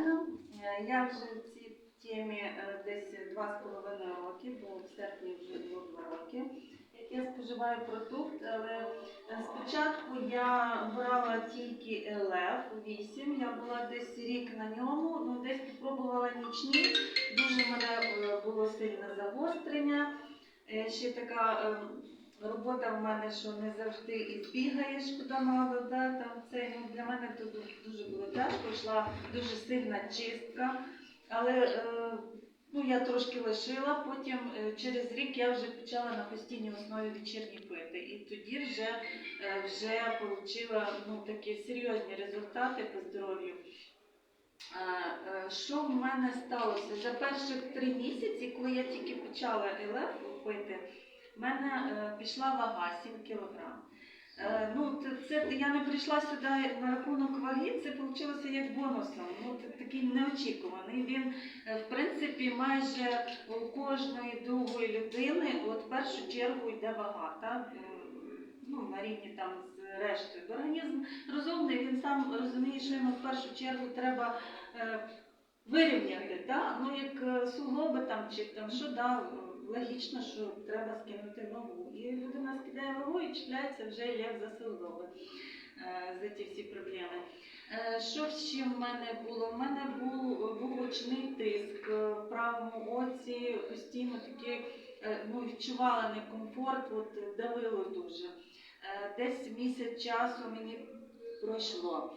Е, Я вже в цій темі е, десь два з половиною роки, бо в серпні вже було два роки. Як я споживаю продукт, але е, спочатку я брала тільки ЛФ 8, я була десь рік на ньому, ну десь спробувала нічні, дуже мене е, було сильне загострення. Ще така е, робота в мене, що не завжди і збігаєш куди мало, да, там це ну, для мене ду- дуже було тяжко, йшла дуже сильна чистка. Але е, ну, я трошки лишила, потім е, через рік я вже почала на постійній основі вечірні пити. І тоді вже, е, вже отримала ну, такі серйозні результати по здоров'ю. Е, Що в мене сталося? За перших три місяці, коли я тільки почала ЛФ пити, в мене е, пішла вага 7 кг. Ну, це, це я не прийшла сюди на рахунок ваги, це вийшло як бонусом. Ну, це такий неочікуваний. Він, е, в принципі, майже у кожної другої людини от в першу чергу йде вага. Так? Ну, на рівні там з рештою. Організм розумний, він сам розуміє, що йому в першу чергу треба е, вирівняти. Да? Ну, як е, суглоби там чи там що да, логічно, що треба скинути вагу. І людина скидає вагу і чіпляється вже як за е, за ті всі проблеми. Е, Що ще в мене було? В мене був, був очний тиск е, в правому оці, постійно такий, е, ну, відчувала некомфорт, от, давило дуже. Десь місяць часу мені пройшло.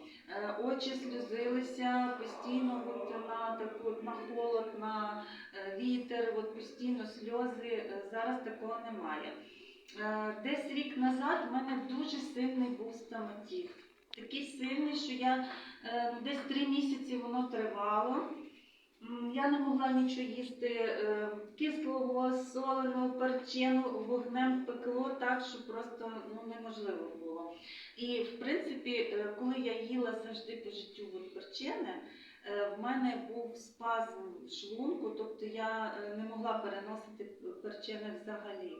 Очі сльозилися постійно от на таку от на холод, на е, вітер, от постійно сльози. Е, Зараз такого немає. Е, Десь рік назад в мене дуже сильний був стоматит. Такий сильний, що я е, десь три місяці воно тривало. Я не могла нічого їсти кислого, соленого, перченого, вогнем пекло так, що просто ну, неможливо було. І в принципі, коли я їла завжди по життю е, в мене був спазм шлунку, тобто я е, не могла переносити перчене взагалі.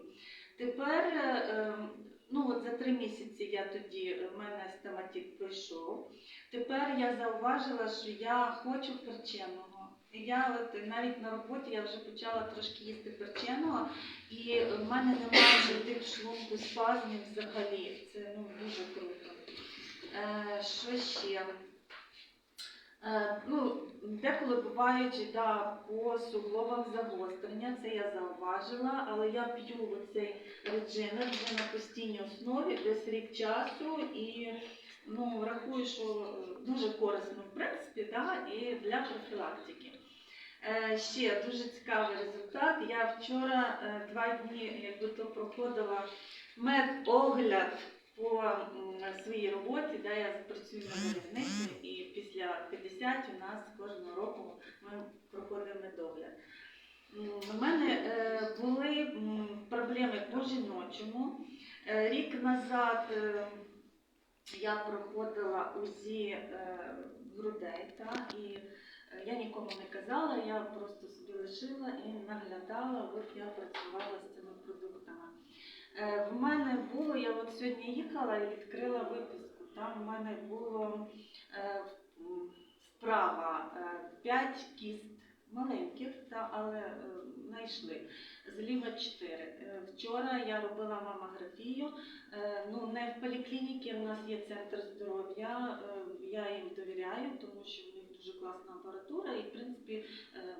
Тепер, е, е, ну от за три місяці я тоді е, в мене стоматит пройшов. Тепер я зауважила, що я хочу перченого. Я от навіть на роботі я вже почала трошки їсти перченого, і в мене немає вже шлунку спазмів взагалі. Це ну, дуже круто. Е, що ще? Е, ну, деколи бувають да, по суглобам загострення, це я зауважила, але я п'ю оцей реджинер вже на постійній основі десь рік часу і ну, рахую, що дуже корисно в принципі да, і для профілактики. Е, ще дуже цікавий результат. Я вчора е, два дні якби то проходила медогляд по своїй роботі, де я працюю на залізниці, і після 50 у нас кожного року ми проходимо медогляд. М, У мене е, були проблеми по жіночому. Е, Рік назад е, я проходила УЗІ грудей, та, і я нікому не казала, я просто собі лишила і наглядала, от я працювала з цими продуктами. Е, В мене було, я от сьогодні їхала і відкрила виписку. Там в мене було е, справа 5 кіст маленьких, але е, знайшли. Зліва 4. Вчора я робила мамографію. Е, Ну, не в поліклініці, у нас є центр здоров'я, е, я їм довіряю, тому що в них дуже класна апаратура, і в принципі е,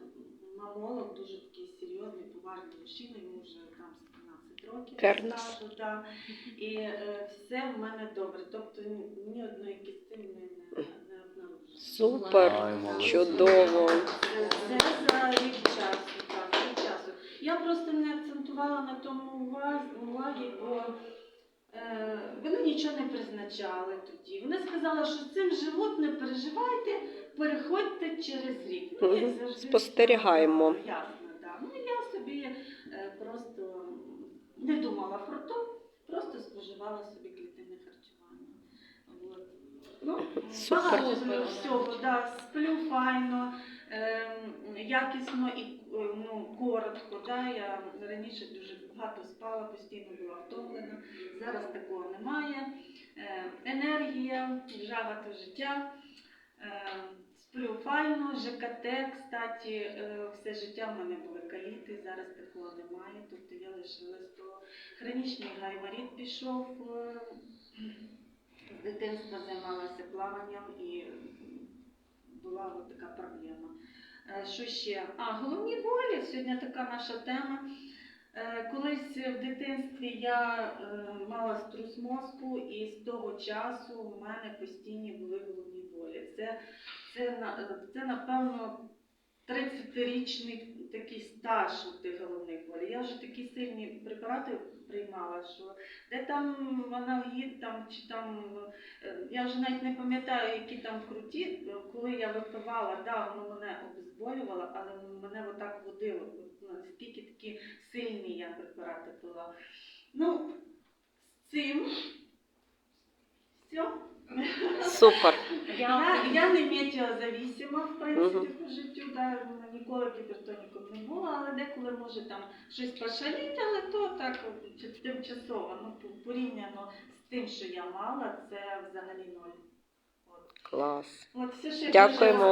мамолог дуже такий серйозний, поважний мужчина, йому вже там 17 років. Кернес. стажу, да. І е, все в мене добре. Тобто ні- одної кісти не, не, не обнаружено. Супер, Маємо. чудово. Це за рік часу, так, рік часу. Я просто не акцентувала на тому уваз- уваги, бо е, вони нічого не призначали тоді. Вони сказали, що цим живуть, не переживайте, переходьте через рік. Ну, як Мгм. завжди, Спостерігаємо. Ясно, так. Ну я собі е, просто не думала про то, просто споживала собі клітинне харчування. От. Ну, Супер. багато всього, да, сплю файно, ем, якісно і е, ну, коротко. Да. Я раніше дуже багато спала, постійно була втомлена. Зараз такого немає. Е, енергія, жага до життя. Е, Сплю файно, ЖКТ, кстати, е, все життя в мене були каліти, зараз такого немає. Тобто я лишилась то хронічний гайморіт пішов. е, дитинства займалася плаванням і була от така проблема. Е, Що ще? А, головні болі, сьогодні така наша тема. Е, Колись в дитинстві я е, мала струс мозку, і з того часу у мене постійні були головні болі. Це, це, це напевно 30-річний такий стаж у тих головних болей. Я вже такі сильні препарати приймала, що де там аналгід там чи там. е, Я вже навіть не пам'ятаю, які там круті, коли я випивала, да, воно мене обезболювало, але мене отак водило. Наскільки такі сильні я препарати пила. Ну, з цим все. Супер. Я, я не метеозавісима, в принципі, по життю, да, ніколи гіпертоніком не була, але деколи може там щось пошаліти, але то так от, чи- тимчасово. Ну, по- порівняно з тим, що я мала, це взагалі ноль. От, Клас. от все, що я Дякуємо.